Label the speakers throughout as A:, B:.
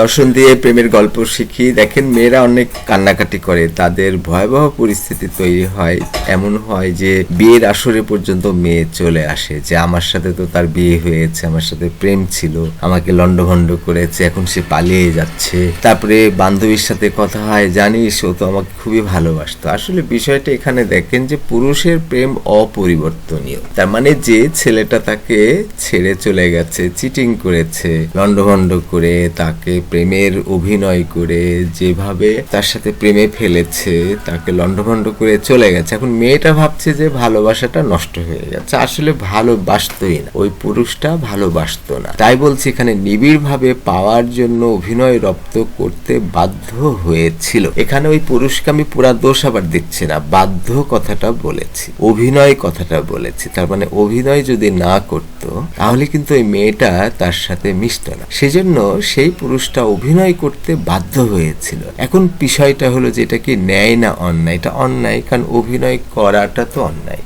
A: দর্শন দিয়ে প্রেমের গল্প শিখি দেখেন, মেয়েরা অনেক কান্নাকাটি করে। তাদের ভয়াবহ পরিস্থিতি তৈরি হয়। এমন হয় যে বিয়ের আসরে পর্যন্ত মেয়ে চলে আসে যে, আমার সাথে তো তার বিয়ে হয়েছে, আমার সাথে প্রেম ছিল, আমাকে লন্ডভন্ড করেছে, এখন সে পালিয়ে যাচ্ছে। তারপরে বান্ধবীর সাথে কথা হয়, জানিস, ও তো আমাকে খুবই ভালোবাসতো। আসলে বিষয়টা এখানে দেখেন যে, পুরুষের প্রেম অপরিবর্তনীয়। তার মানে যে ছেলেটা তাকে ছেড়ে চলে গেছে, চিটিং করেছে লন্ডভন্ড করে তাকে প্রেমের অভিনয় করে যেভাবে তার সাথে প্রেমে ফেলেছে, তাকে লন্ডভন্ড করে চলে গেছে। এখন মেয়েটা ভাবছে যে ভালোবাসাটা নষ্ট হয়ে গেছে। আসলে ভালোবাসতই না। ওই পুরুষটা ভালোবাসতো না। তাই বলছি এখানে নিবিড় ভাবে পাওয়ার জন্য অভিনয় রপ্ত করতে বাধ্য হয়েছিল। এখানে ওই পুরুষকে আমি পুরা দোষ আবার দিচ্ছি না। বাধ্য কথাটা বলেছি। অভিনয় কথাটা বলেছি। তার মানে অভিনয় যদি না করতো, তাহলে কিন্তু ওই মেয়েটা তার সাথে মিশত না। সেজন্য সেই পুরুষটা অভিনয় করতে বাধ্য হয়েছিল। এখন বিষয়টা হলো যে এটা কি ন্যায় না অন্যায়? এটা অন্যায়, কারণ অভিনয় করাটা তো অন্যায়।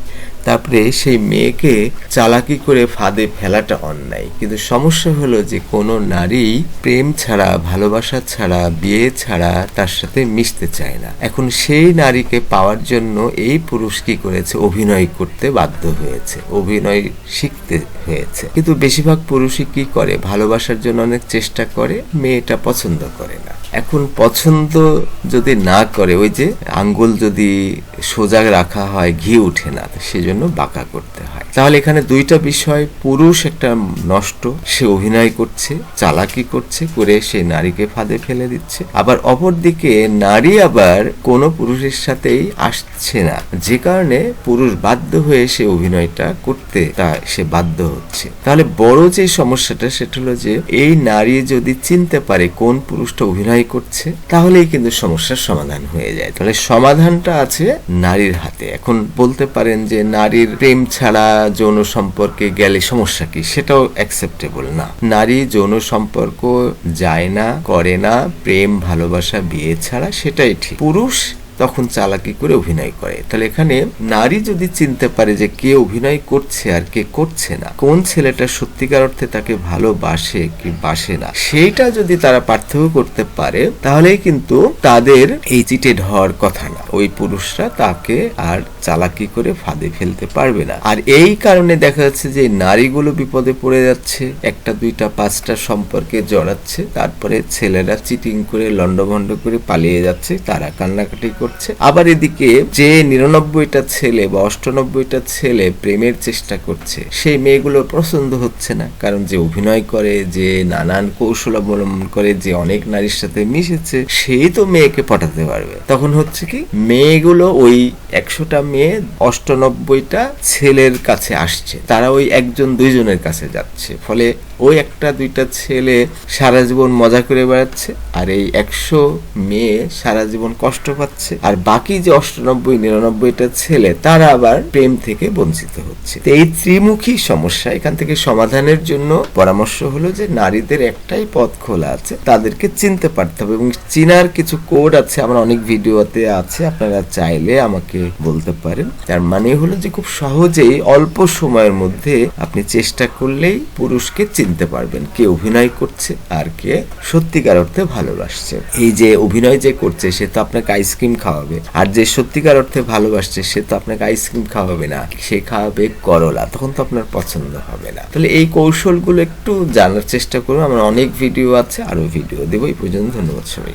A: তারপরে সেই মেয়েকে চালাকি করে ফাঁদে ফেলাটা অন্যায়। কিন্তু সমস্যা হলো যে কোনো নারী প্রেম ছাড়া, ভালোবাসা ছাড়া, বিয়ে ছাড়া তার সাথে মিশতে চায় না। এখন সেই নারীকে পাওয়ার জন্য এই পুরুষ কি করেছে? অভিনয় করতে বাধ্য হয়েছে, অভিনয় শিখতে হয়েছে। কিন্তু বেশিরভাগ পুরুষই কি করে? ভালোবাসার জন্য অনেক চেষ্টা করে, মেয়েটা পছন্দ করে না। এখন পছন্দ যদি না করে, ওই যে আঙ্গুল যদি সোজা রাখা হয়, ঘি উঠে না সেজন্য বাঁকা করতে হয়। তাহলে এখানে দুইটা বিষয়, পুরুষ একটা নষ্ট, সে অভিনয় করছে, চালাকি করছে, করে সে নারীকে ফাঁদে ফেলে দিচ্ছে। আবার অপরদিকে নারী আবার কোনো পুরুষের সাথেই আসছে না। যে কারণে পুরুষ বাধ্য হয়ে সে অভিনয়টা করতে তা সে বাধ্য হচ্ছে। তাহলে বড় যে সমস্যাটা, সেটা হলো যে এই নারী যদি চিনতে পারে কোন পুরুষটা অভিনয় করছে, তাহলেই কিন্তু সমস্যার সমাধান হয়ে যায়। তাহলে সমাধানটা আছে নারীর হাতে। এখন বলতে পারেন যে নারীর প্রেম ছাড়া যৌন সম্পর্কে গেলে সমস্যা কি? সেটাও অ্যাকসেপ্টেবল না। নারী যৌন সম্পর্ক যায় না, করে না, প্রেম, ভালোবাসা, বিয়ে ছাড়া সেটাই ঠিক। পুরুষ তখন চালাকি করে অভিনয় করে। তাহলে এখানে নারী যদি চিনতে পারে যে কে অভিনয় করছে আর কে করছে না, কোন ছেলেটা সত্যিকার অর্থে তাকে ভালোবাসে কি বাসে না, সেইটা যদি তারা পার্থক্য করতে পারে, তাহলেই কিন্তু তাদের এই চিটেড হওয়ার কথা না। ওই পুরুষরা তাকে আর চালাকি করে ফাঁদে ফেলতে পারবে না। আর এই কারণে দেখা যাচ্ছে যে নারীগুলো বিপদে পড়ে যাচ্ছে, একটা, দুইটা, পাঁচটা সম্পর্কে জড়াচ্ছে, তারপরে ছেলেরা চিটিং করে লন্ডভন্ড করে পালিয়ে যাচ্ছে, তারা কান্নাকাটি করছে। আবার এদিকে যে নিরানব্বইটা ছেলে বা অষ্টানব্বইটা ছেলে প্রেমের চেষ্টা করছে, সেই মেয়েগুলো পছন্দ হচ্ছে না। কারণ যে অভিনয় করে, যে নানান কৌশল অবলম্বন করে, যে অনেক নারীর সাথে মিশেছে, সেই তো মেয়েকে পটাতে পারবে। তখন হচ্ছে কি, মেয়েগুলো ওই একশোটা মেয়ে অষ্টানব্বইটা ছেলের কাছে আসছে। তারা ওই একজন দুইজনের কাছে যাচ্ছে। ফলে ওই একটা দুইটা ছেলে সারা জীবন মজা করে বেড়াচ্ছে, আর এই একশো মেয়ে সারা জীবন কষ্ট পাচ্ছে। আর বাকি যে অষ্টানব্বই, নিরানব্বইটা ছেলে, তারা আবার প্রেম থেকে বঞ্চিত হচ্ছে। এই ত্রিমুখী সমস্যা এখান থেকে সমাধানের জন্য পরামর্শ হলো যে নারীদের একটাই পথ খোলা আছে, তাদেরকে চিনতে পারতে হবে। এবং চিনার কিছু কোড আছে, আমার অনেক ভিডিওতে আছে, আপনারা চাইলে আমাকে বলতে পারেন। তার মানে হলো যে খুব সহজেই অল্প সময়ের মধ্যে আপনি চেষ্টা করলেই পুরুষকে চিনতে পারবেন কে অভিনয় করছে আর কে সত্যিকার অর্থে ভালোবাসছে। এই যে অভিনয় যে করছে, সে তো আপনাকে আইসক্রিম খাওয়াবে। আর যে সত্যিকার অর্থে ভালোবাসছে, সে তো আপনাকে আইসক্রিম খাওয়াবে না। সে খাওয়াবে করলা, তখন তো আপনার পছন্দ হবে না। তাহলে এই কৌশলগুলো একটু জানার চেষ্টা করুন। আমার অনেক ভিডিও আছে আরও ভিডিও দেবো। এই পর্যন্ত ধন্যবাদ সবাই